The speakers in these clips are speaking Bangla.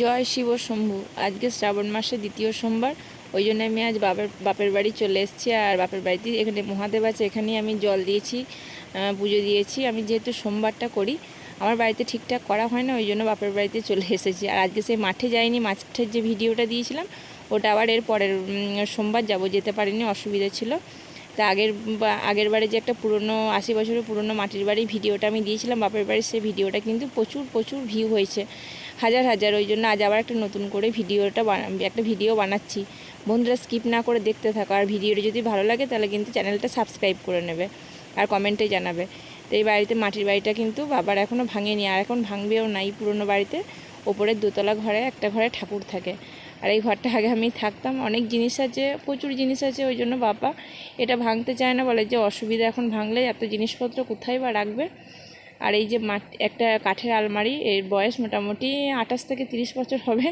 জয় শিব শম্ভু। আজকে শ্রাবণ মাসে দ্বিতীয় সোমবার, ওই জন্য আমি আজ বাপের বাপের বাড়ি চলে এসেছি আর বাপের বাড়িতে এখানে মহাদেব আছে, এখানেই আমি জল দিয়েছি পুজো দিয়েছি। আমি যেহেতু সোমবারটা করি, আমার বাড়িতে ঠিকঠাক করা হয় না, ওই জন্য বাপের বাড়িতে চলে এসেছি। আর আজকে সেই মাঠে যাইনি, মাঠের যে ভিডিওটা দিয়েছিলাম, ওটা আবার এর পরের সোমবার যাব, যেতে পারিনি, অসুবিধা ছিল। তা আগের আগের বারে যে একটা পুরনো আশি বছরের পুরনো মাটির বাড়ির ভিডিওটা আমি দিয়েছিলাম, বাপের বাড়ির সেই ভিডিওটা কিন্তু প্রচুর প্রচুর ভিউ হয়েছে। হাজার হাজার, ওই জন্য আজ আবার একটা নতুন করে ভিডিওটা একটা ভিডিও বানাচ্ছি। বন্ধুরা স্কিপ না করে দেখতে থাকো, আর ভিডিওটা যদি ভালো লাগে তাহলে কিন্তু চ্যানেলটা সাবস্ক্রাইব করে নেবে আর কমেন্টে জানাবে। তো এই বাড়িতে মাটির বাড়িটা কিন্তু বাবার এখনও ভাঙেনি, আর এখন ভাঙবেও নাই পুরনো বাড়িতে। ওপরের দোতলা ঘরে একটা ঘরে ঠাকুর থাকে। আর এই ঘরটা আগে আমি থাকতাম, অনেক জিনিস আছে, প্রচুর জিনিস আছে, ওই জন্য বাবা এটা ভাঙতে চায় না, বলে যে অসুবিধা এখন ভাঙলে এত জিনিসপত্র কোথায় বা রাখবে? আর এই যে একটা কাঠের আলমারি, এর বয়স মোটামুটি আঠাশ থেকে তিরিশ বছর হবে।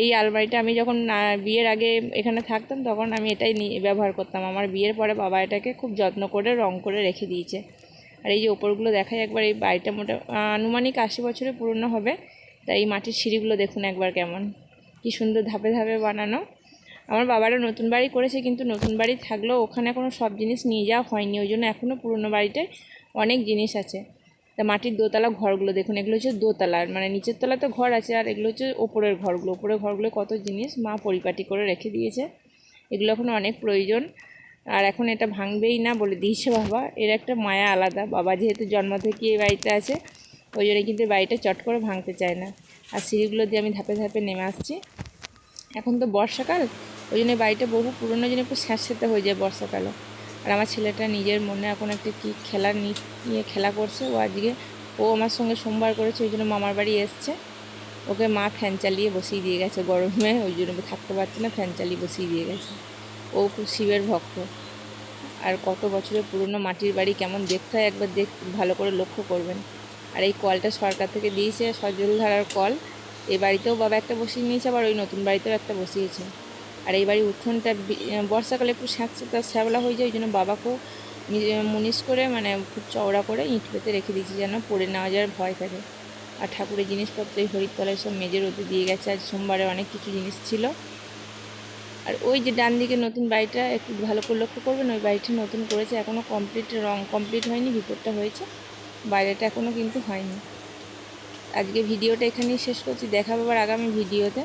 এই আলমারিটা আমি যখন বিয়ের আগে এখানে থাকতাম, তখন আমি এটাই ব্যবহার করতাম। আমার বিয়ের পরে বাবা এটাকে খুব যত্ন করে, রং করে রেখে দিয়েছে। আর এই যে ওপরগুলো দেখাই, একবার এই বাড়িটা মোটা, আনুমানিক আশি বছরের পুরনো হবে। তাই এই মাটির সিঁড়িগুলো দেখুন একবার কেমন। কি সুন্দর ধাপে ধাপে বানানো। আমার বাবারা নতুন বাড়ি করেছে, কিন্তু নতুন বাড়ি থাকলেও ওখানে কোনো সব জিনিস নিয়ে যাওয়া হয়নি। ওই জন্য এখনও পুরনো বাড়িতে অনেক জিনিস আছে। তা মাটির দোতলা ঘরগুলো দেখুন, এগুলো হচ্ছে দোতলার মানে নিচের তলা তো ঘর আছে, আর এগুলো হচ্ছে ওপরের ঘরগুলো। ওপরের ঘরগুলো কত জিনিস মা পরিপাটি করে রেখে দিয়েছে। এগুলো এখন অনেক প্রয়োজন। আর এখন এটা ভাঙবেই না বলে দিয়েছে বাবা। এর একটা মায়া আলাদা। বাবা যেহেতু জন্ম থেকে এই বাড়িতে আছে ওই জন্য কিন্তু বাড়িটা চট করে ভাঙতে চায় না। আর সিঁড়িগুলো দিয়ে আমি ধাপে ধাপে নেমে আসছি। এখন তো বর্ষাকাল, ওই জন্য বাড়িটা বহু পুরনো জন্য একটু স্যাঁতস্যাঁতে হয়ে যায় বর্ষাকালে আর আমার ছেলেটা নিজের মনে এখন একটা কী খেলা নিয়ে খেলা করছে, ও আজকে, ও আমার সঙ্গে সোমবার করেছে, ওই জন্য মামার বাড়ি এসছে। ওকে মা ফ্যান চালিয়ে বসিয়ে দিয়ে গেছে গরমে, ওই জন্য থাকতে পারছে না, ফ্যান চালিয়ে বসিয়ে দিয়ে গেছে। ও খুব শিবের ভক্ত। আর কত বছরের পুরনো মাটির বাড়ি কেমন দেখতে হয়, একবার দেখ, ভালো করে লক্ষ্য করবেন। আর এই কলটা সরকার থেকে দিয়েছে সজলধারার কল। এই বাড়িতেও বাবা একটা বসিয়ে নিয়েছে, আবার ওই নতুন বাড়িতেও একটা বসিয়েছে। আর এই বাড়ির উঠোনটা বর্ষাকালে একটু স্যাঁতস্যাঁতে শ্যাবলা হয়ে যায়, ওই জন্য বাবাকেও নি- মুনিশ করে মানে খুব চওড়া করে ইঁট পেতে রেখে দিয়েছি যেন পড়ে নেওয়া যাওয়ার ভয় থাকে। আর ঠাকুরের জিনিসপত্র এই হরিতলায় সব মেজের রোদে দিয়ে গেছে, আজ সোমবারে অনেক কিছু জিনিস ছিল। আর ওই যে ডান দিকে নতুন বাড়িটা একটু ভালো করে লক্ষ্য করবেন, ওই বাড়িটা নতুন করেছে এখনও কমপ্লিট রং কমপ্লিট হয়নি, ভিতরটা হয়েছে। বাইরেটা এখনও কিন্তু হয়নি। আজকে ভিডিওটা এখানেই শেষ করছি। দেখাবো আবার আগামী ভিডিওতে।